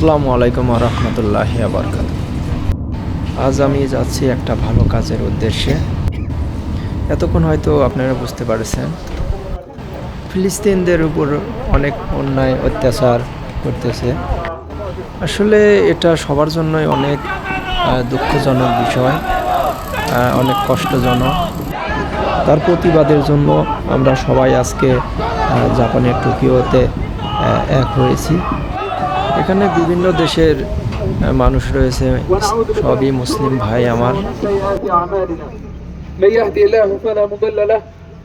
আসসালামু আলাইকুম রহমতুল্লাহ আবরকাত আজ আমি যাচ্ছি একটা ভালো কাজের উদ্দেশ্যে। এতক্ষণ হয়তো আপনারা বুঝতে পারছেন, ফিলিস্তিনদের উপর অনেক অন্যায়, অত্যাচার করতেছে। আসলে এটা সবার জন্যই অনেক দুঃখজনক বিষয় অনেক কষ্টজনক। তার প্রতিবাদের জন্য আমরা সবাই আজকে জাপানের টোকিওতে এক হয়েছি। এখানে বিভিন্ন দেশের আহ, মানুষ রয়েছে সবই মুসলিম ভাই আমার سيئات أعمالنا من يهدي الله فلا مضل له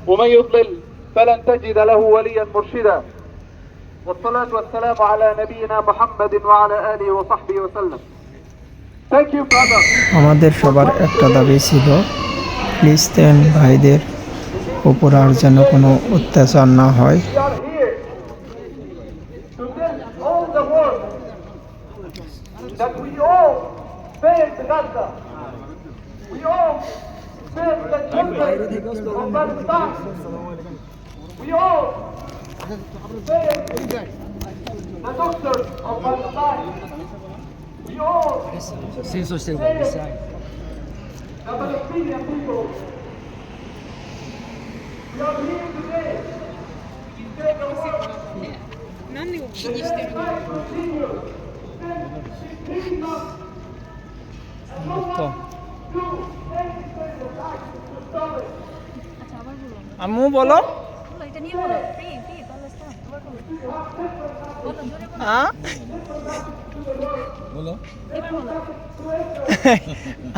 ومن يضلل فلن تجد له وليا مرشدا والصلاة والسلام على نبينا محمد وعلى آله وصحبه وسلم Thank you, brother. আমাদের সবার একটা দাবি ছিল ফিলিস্তিন ভাইদের উপর আর যেন কোনো অত্যাচার না হয় that we all failed Gaza. We all failed the children of Palestine. We all failed the doctors of Palestine. We all failed the Palestinian people. We are here today to take the world. Today, I আমু বলো।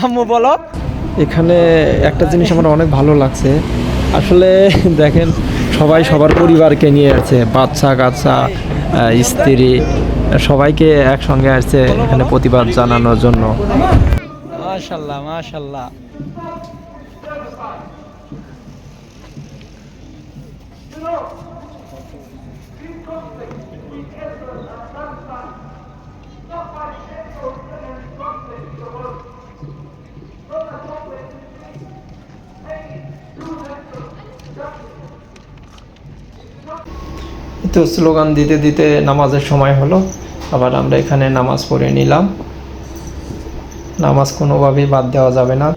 আম্মু বলো। এখানে একটা জিনিস আমার অনেক ভালো লাগছে। আসলে দেখেন সবাই সবার পরিবারকে নিয়ে আছে। বাচ্চা কাচ্চা স্ত্রী। সবাইকে একসঙ্গে আসছে এখানে প্রতিবাদ জানানোর জন্য। মাশাল্লাহ মাশাল্লাহ। তো স্লোগান দিতে দিতে নামাজের সময় হলো। আবার আমরা এখানে নামাজ পড়ে নিলাম। নামাজ কোনোভাবেই বাদ দেওয়া যাবে না।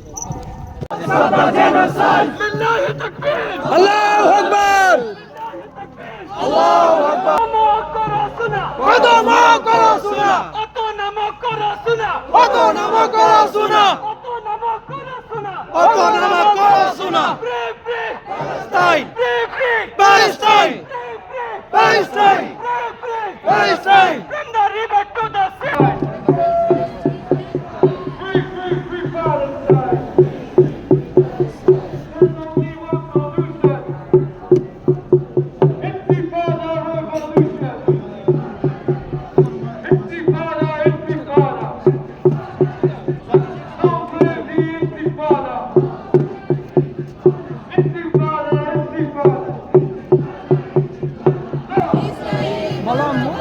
Malan mı?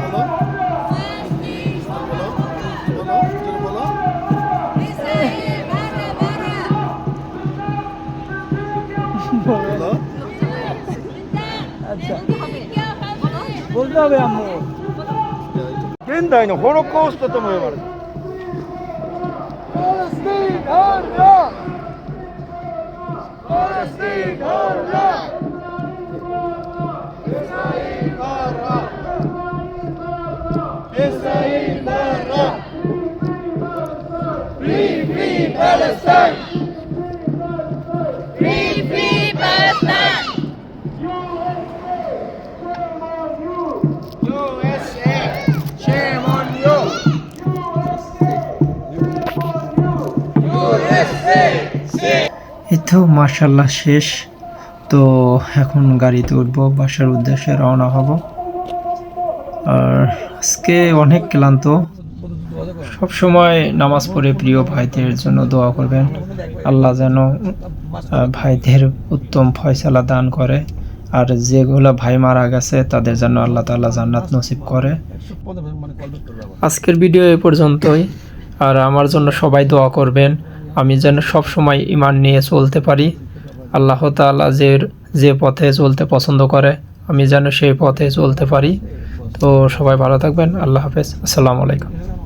Malan. বলতে হবে আম্মু 現代のホロコーストとも呼ばれる ফ্রি এই তো মার্শাল্লাহ শেষ। তো এখন গাড়িতে উঠবো, বাসার উদ্দেশ্যে রওনা হব। আর আজকে অনেক ক্লান্ত। সব সময় নামাজ পড়ে প্রিয় ভাইদের জন্য দোয়া করবেন। আল্লাহ যেন ভাইদের উত্তম ফয়সালা দান করে। আর যেগুলো ভাই মারা গেছে, তাদের জন্য আল্লাহ তাআলা জান্নাত নসিব করে। আজকের ভিডিও এ পর্যন্তই। আর আমার জন্য সবাই দোয়া করবেন। আমি যেন সব সময় ইমান নিয়ে চলতে পারি। আল্লাহ তালা যে যে পথে চলতে পছন্দ করে, আমি যেন সেই পথে চলতে পারি। তো সবাই ভালো থাকবেন। আল্লাহ হাফেজ। আসসালামু আলাইকুম।